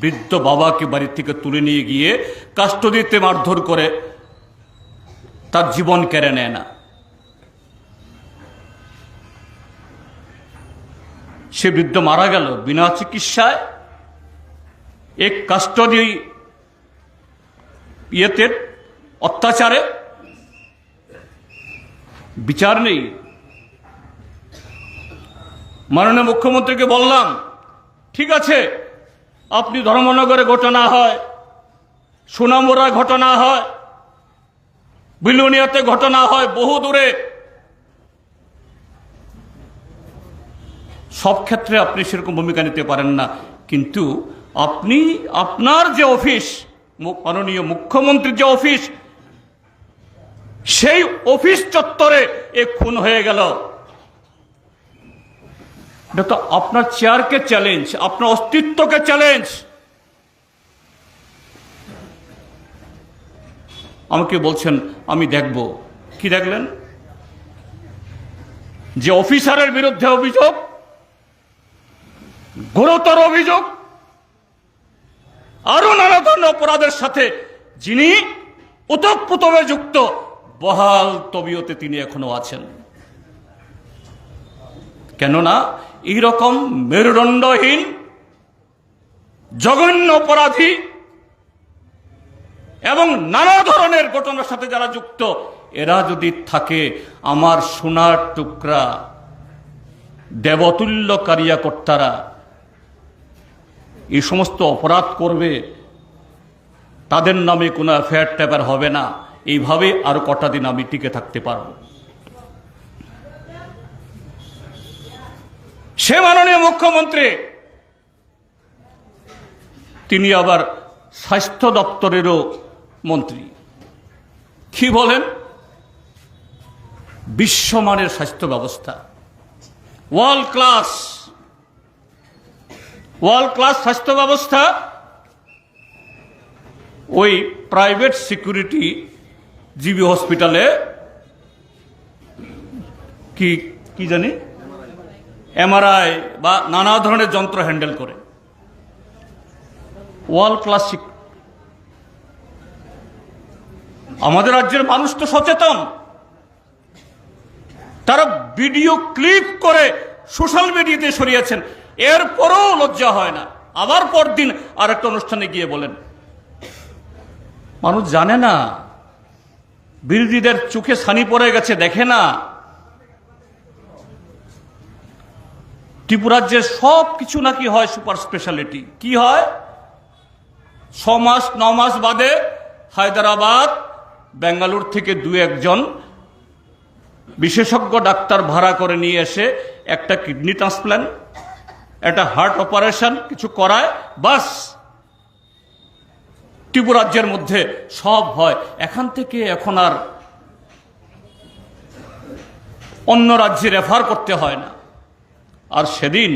বৃদ্ধ বাবাকে বাড়ি থেকে তুলে নিয়ে গিয়ে কাস্টডিতে মারধর করে তার জীবন কেড়ে নেয় না। সে বৃদ্ধ মারা গেল বিনা চিকিৎসায়। এক কাস্টডি ইয়েতে অত্যাচারে। বিচার নেই। মাননীয় মুখ্যমন্ত্রীকে বললাম, ঠিক আছে আপনি ধর্মনগরে ঘটনা হয়, সুনামুরা ঘটনা হয়, বিলুনিয়াতে ঘটনা হয়, বহু দূরে। সব ক্ষেত্রে আপনি সেরকম ভূমিকা নিতে পারেন না, কিন্তু আপনি আপনার যে অফিস মাননীয় মুখ্যমন্ত্রীর যে অফিস, সেই অফিস চত্বরে এ খুন হয়ে গেল। এটা তো আপনার চেয়ারকে চ্যালেঞ্জ আপনার অস্তিত্বকে চ্যালেঞ্জ আমাকে বলছেন, আমি দেখব। কি দেখলেন? যে অফিসারের বিরুদ্ধে অভিযোগ, গুরুতর অভিযোগ, আরও নানা ধরনের অপরাধের সাথে যিনি ওতপ্রোতভাবে যুক্ত, বহাল তবিয়তে তিনি এখনও আছেন। কেননা এইরকম মেরুদণ্ডহীন, জঘন্য অপরাধী এবং নানা ধরনের ঘটনার সাথে যারা যুক্ত, এরা যদি থাকে, আমার সোনার টুকরা দেবতুল্য কারিয়াকর্তারা এই সমস্ত অপরাধ করবে, তাদের নামে কোনো এফআইআর ট্যাপার হবে না। এইভাবে আরও কটা দিন আমি টিকে থাকতে পারব। সে মাননীয় মুখ্যমন্ত্রী, তিনি আবার স্বাস্থ্য দপ্তরেরও মন্ত্রী। কি বলেন? বিশ্বমানের স্বাস্থ্য ব্যবস্থা। ওয়ার্ল্ড ক্লাস ওয়ার্ল্ড ক্লাস স্বাস্থ্য ব্যবস্থা, ওই প্রাইভেট সিকিউরিটি জিবি হসপিটালে কি কি জানি? এমআরআই বা নানা ধরনের যন্ত্র হ্যান্ডেল করে। ওয়ার্ল্ড ক্লাস আমাদের রাজ্যের মানুষ তো সচেতন। তারা ভিডিও ক্লিপ করে সোশ্যাল মিডিয়াতে সরিয়েছেন এরপরও লজ্জা হয় না। আবার পরদিন আর একটা অনুষ্ঠানে গিয়ে বলেন, মানুষ জানে না, বিরোধীদের চোখে সানি পড়ে গেছে, দেখে না। ত্রিপুরাজ্যে সব কিছু নাকি হয় সুপার স্পেশালিটি। কি হয়? ছ মাস ন মাস বাদে হায়দ্রাবাদ বেঙ্গালুর থেকে দু একজন বিশেষজ্ঞ ডাক্তার ভাড়া করে নিয়ে এসে একটা কিডনি ট্রান্সপ্ল্যান্ট একটা হার্ট অপারেশন কিছু করায়, বাস। ত্রিপুরাজ্যের মধ্যে সব হয়। এখান থেকে এখন আর অন্য রাজ্যে রেফার করতে হয় না। আর সেদিন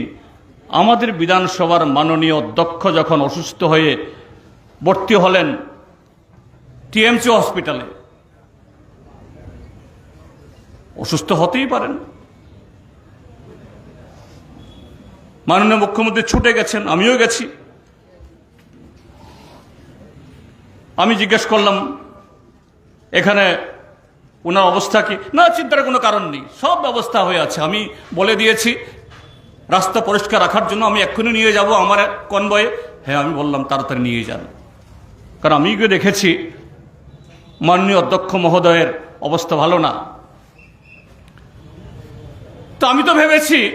আমাদের বিধানসভার মাননীয় অধ্যক্ষ যখন অসুস্থ হয়ে ভর্তি হলেন টিএমসি হসপিটালে, অসুস্থ হতেই পারেন। মাননীয় মুখ্যমন্ত্রী ছুটে গেছেন, আমিও গেছি। আমি জিজ্ঞেস করলাম, এখানে ওনার অবস্থা কি? না, চিন্তার কোনো কারণ নেই, সব ব্যবস্থা হয়ে আছে। আমি বলে দিয়েছি রাস্তা পরিষ্কার রাখার জন্য আমি এক্ষুনি নিয়ে যাব আমার কনবয়ে হ্যাঁ আমি বললাম, তাড়াতাড়ি নিয়ে যান। কারণ আমি গিয়ে দেখেছি, মাননীয় অধ্যক্ষ মহোদয়ের অবস্থা ভালো না। তো আমি তো ভেবেছি,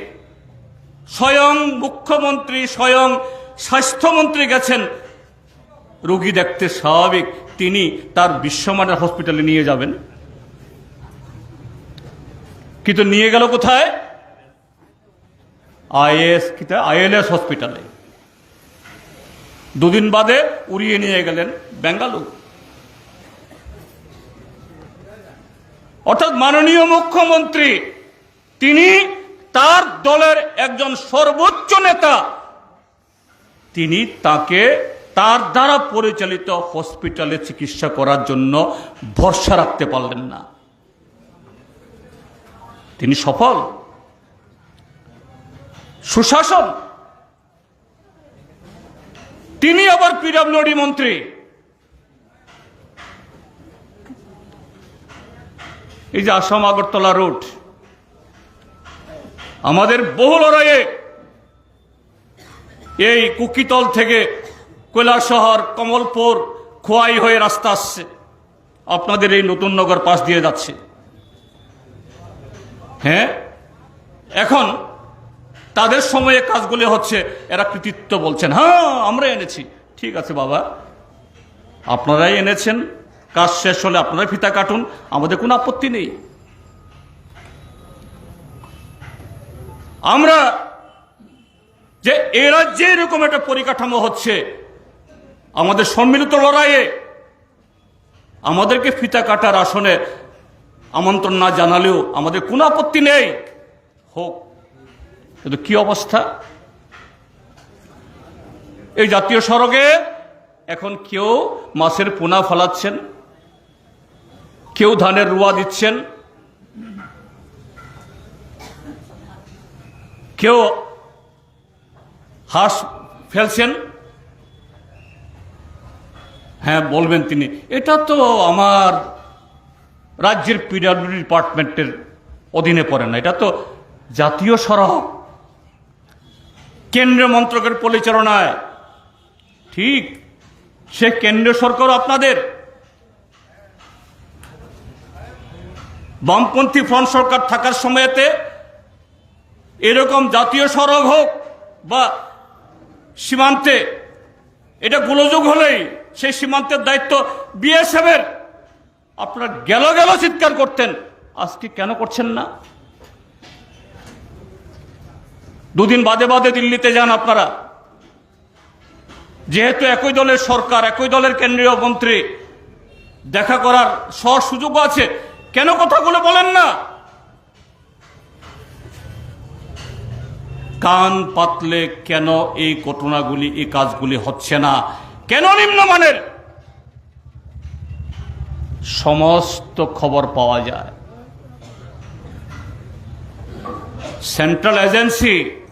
স্বয়ং মুখ্যমন্ত্রী, স্বয়ং স্বাস্থ্যমন্ত্রী গেছেন। রোগী দেখতে স্বাভাবিক, তিনি তার বিশ্বমানের হসপিটালে নিয়ে যাবেন। কিন্তু নিয়ে গেল কোথায়? আইএস কিতা আইএলএস হসপিটালে। দুদিন বাদে উড়িয়ে নিয়ে গেলেন বেঙ্গালুরু। অর্থাৎ মাননীয় মুখ্যমন্ত্রী, তিনি তার দলের একজন সর্বোচ্চ নেতা। তিনি তাকে তার দ্বারা পরিচালিত হসপিটালে চিকিৎসা করার জন্য ভরসা রাখতে পারলেন না। তিনি সফল। সুশাসন। তিনি আবার পিডাব্লিউডি মন্ত্রী। এই যে আসাম আগরতলা রুট আমাদের বহু লড়াইয়ে এই কুকিতল থেকে কৈলাসহর, কমলপুর, খোয়াই হয়ে রাস্তা আসছে। আপনাদের এই নতুন নগর পাশ দিয়ে যাচ্ছে। হ্যাঁ? এখন তাদের সময়ে কাজগুলি হচ্ছে, এরা কৃতিত্ব বলছেন। হ্যাঁ আমরা এনেছি। ঠিক আছে, বাবা। আপনারাই এনেছেন, কাজ শেষ হলে আপনারাই ফিতা কাটুন, আমাদের কোনো আপত্তি নেই। আমরা যে এ রাজ্যে এরকম একটা পরিকাঠামো হচ্ছে, আমাদের সম্মিলিত লড়াইয়ে আমাদেরকে ফিতা কাটার আসনে আমন্ত্রণ না জানালেও আমাদের কোনো আপত্তি নেই। হোক কিন্তু কি অবস্থা? এই জাতীয় সড়কে এখন কেউ মাছের পোনা ফলাচ্ছেন, কেউ ধানের রুয়া দিচ্ছেন, কেউ হাঁস ফেলছেন। হ্যাঁ বলবেন তিনি। এটা তো আমার রাজ্যের পিডাব্লিউ ডিপার্টমেন্টের অধীনে পড়ে না। এটা তো জাতীয় সড়ক। কেন্দ্রীয় মন্ত্রকের পরিচালনায়। ঠিক, সে কেন্দ্রীয় সরকার আপনাদের। বামপন্থী ফ্রন্ট সরকার থাকার সময়তে এরকম জাতীয় সড়ক হোক বা সীমান্তে, এটা গোলযোগ হলেই সেই সীমান্তের দায়িত্ব বিএসএফের আপনারা গেল গেল চিৎকার করতেন, আজকে কেন করছেন না? দুদিন বাদে বাদে দিল্লিতে যান আপনারা। যেহেতু একই দলের সরকার, একই দলের কেন্দ্রীয় মন্ত্রী, দেখা করার সর সুযোগ আছে। কেন কথাগুলো বলেন না? কান পাতলে কেন এই ঘটনাগুলি, এই কাজগুলি হচ্ছে না? কেন নিম্নমানের? সমস্ত খবর পাওয়া যায়। Central agency